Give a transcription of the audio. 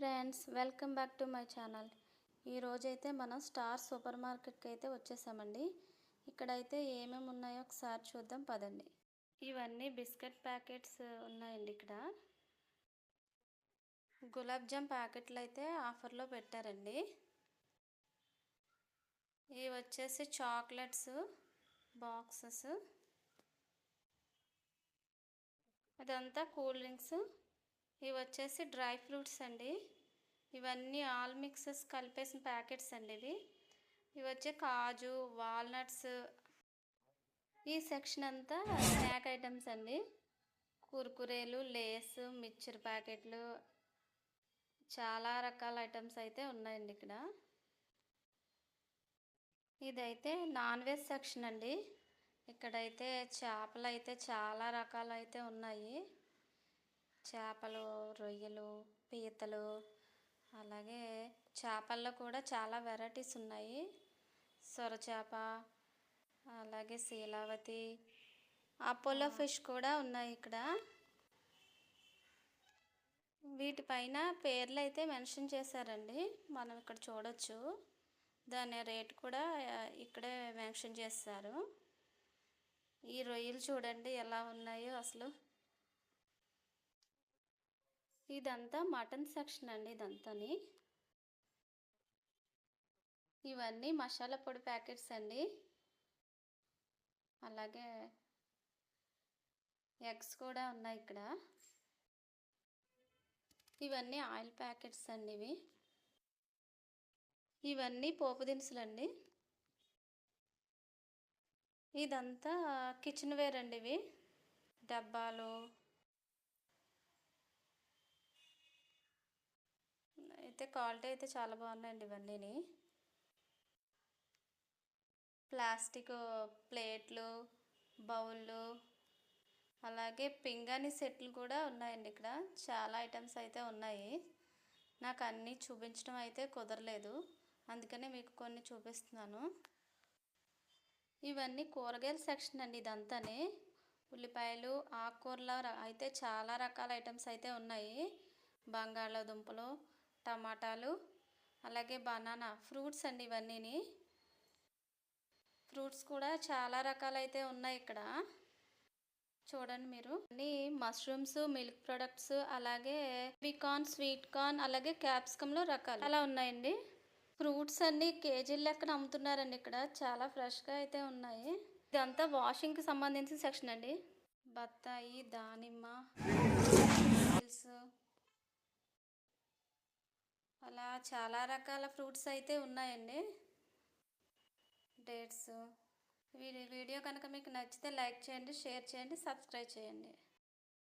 Friends welcome back to my channel. ఈరోజైతే మనం star super మార్కెట్కి అయితే వచ్చేసామండి. ఇక్కడైతే ఏమేమి ఉన్నాయో ఒకసారి చూద్దాం పదండి. ఇవన్నీ బిస్కెట్ ప్యాకెట్స్ ఉన్నాయండి ఇక్కడ. గులాబ్ జామ్ ప్యాకెట్లు అయితే ఆఫర్లో పెట్టారండి. ఇవి వచ్చేసి చాక్లెట్స్ బాక్సెస్. అదంతా కూల్ డ్రింక్స్. ఇవి వచ్చేసి డ్రై ఫ్రూట్స్ అండి. ఇవన్నీ ఆల్ మిక్సెస్ కలిపేసిన ప్యాకెట్స్ అండి ఇవి. ఇవి వచ్చే కాజు వాల్నట్స్ ఈ సెక్షన్ అంతా స్నాక్ ఐటమ్స్ అండి. కుర్కురేలు లేస్ మిక్చర్ ప్యాకెట్లు చాలా రకాల ఐటమ్స్ అయితే ఉన్నాయండి ఇక్కడ. ఇదైతే నాన్ వెజ్ సెక్షన్ అండి. ఇక్కడైతే చేపలు అయితే చాలా రకాలు అయితే ఉన్నాయి. చేపలు రొయ్యలు పీతలు అలాగే చేపల్లో కూడా చాలా వెరైటీస్ ఉన్నాయి. సొరచేప అలాగే శీలావతి అపోలో ఫిష్ కూడా ఉన్నాయి ఇక్కడ. వీటిపైన పేర్లు అయితే మెన్షన్ చేశారండి. మనం ఇక్కడ చూడొచ్చు. దాని రేట్ కూడా ఇక్కడే మెన్షన్ చేస్తారు. ఈ రొయ్యలు చూడండి ఎలా ఉన్నాయో అసలు. ఇదంతా మటన్ సెక్షన్ అండి ఇదంతాని. ఇవన్నీ మసాలా పొడి ప్యాకెట్స్ అండి. అలాగే ఎగ్స్ కూడా ఉన్నాయి ఇక్కడ. ఇవన్నీ ఆయిల్ ప్యాకెట్స్ అండి ఇవి. ఇవన్నీ పోపు దినుసులు అండి. ఇదంతా కిచెన్ వేర్ అండి ఇవి. డబ్బాలు అయితే క్వాలిటీ అయితే చాలా బాగున్నాయండి ఇవన్నీ ప్లాస్టిక్ ప్లేట్లు బౌళ్ళు అలాగే పింగాణి సెట్లు కూడా ఉన్నాయండి ఇక్కడ. చాలా ఐటమ్స్ అయితే ఉన్నాయి. నాకు అన్నీ చూపించడం అయితే కుదరలేదు. అందుకనే మీకు కొన్ని చూపిస్తున్నాను. ఇవన్నీ కూరగాయల సెక్షన్ అండి ఇదంతానే. ఉల్లిపాయలు ఆకుకూరల అయితే చాలా రకాల ఐటమ్స్ అయితే ఉన్నాయి. బంగాళాదుంపలు టమాటాలు అలాగే బనానా ఫ్రూట్స్ అండి ఇవన్నీ ఫ్రూట్స్ కూడా చాలా రకాలైతే ఉన్నాయి ఇక్కడ. చూడండి మీరు. అన్ని మష్రూమ్స్ మిల్క్ ప్రొడక్ట్స్ అలాగే బికాన్ స్వీట్ కార్న్ అలాగే క్యాప్సికంలో రకాలు. అలా ఉన్నాయండి. ఫ్రూట్స్ అన్ని కేజీల లెక్కన అమ్ముతున్నారండి ఇక్కడ. చాలా ఫ్రెష్గా అయితే ఉన్నాయి. ఇదంతా వాషింగ్కి సంబంధించిన సెక్షన్ అండి. బత్తాయి దానిమ్మ అలా చాలా రకాల ఫ్రూట్స్ అయితే ఉన్నాయండి. డేట్స్. వీడియో కనుక మీకు నచ్చితే లైక్ చేయండి షేర్ చేయండి సబ్స్క్రైబ్ చేయండి.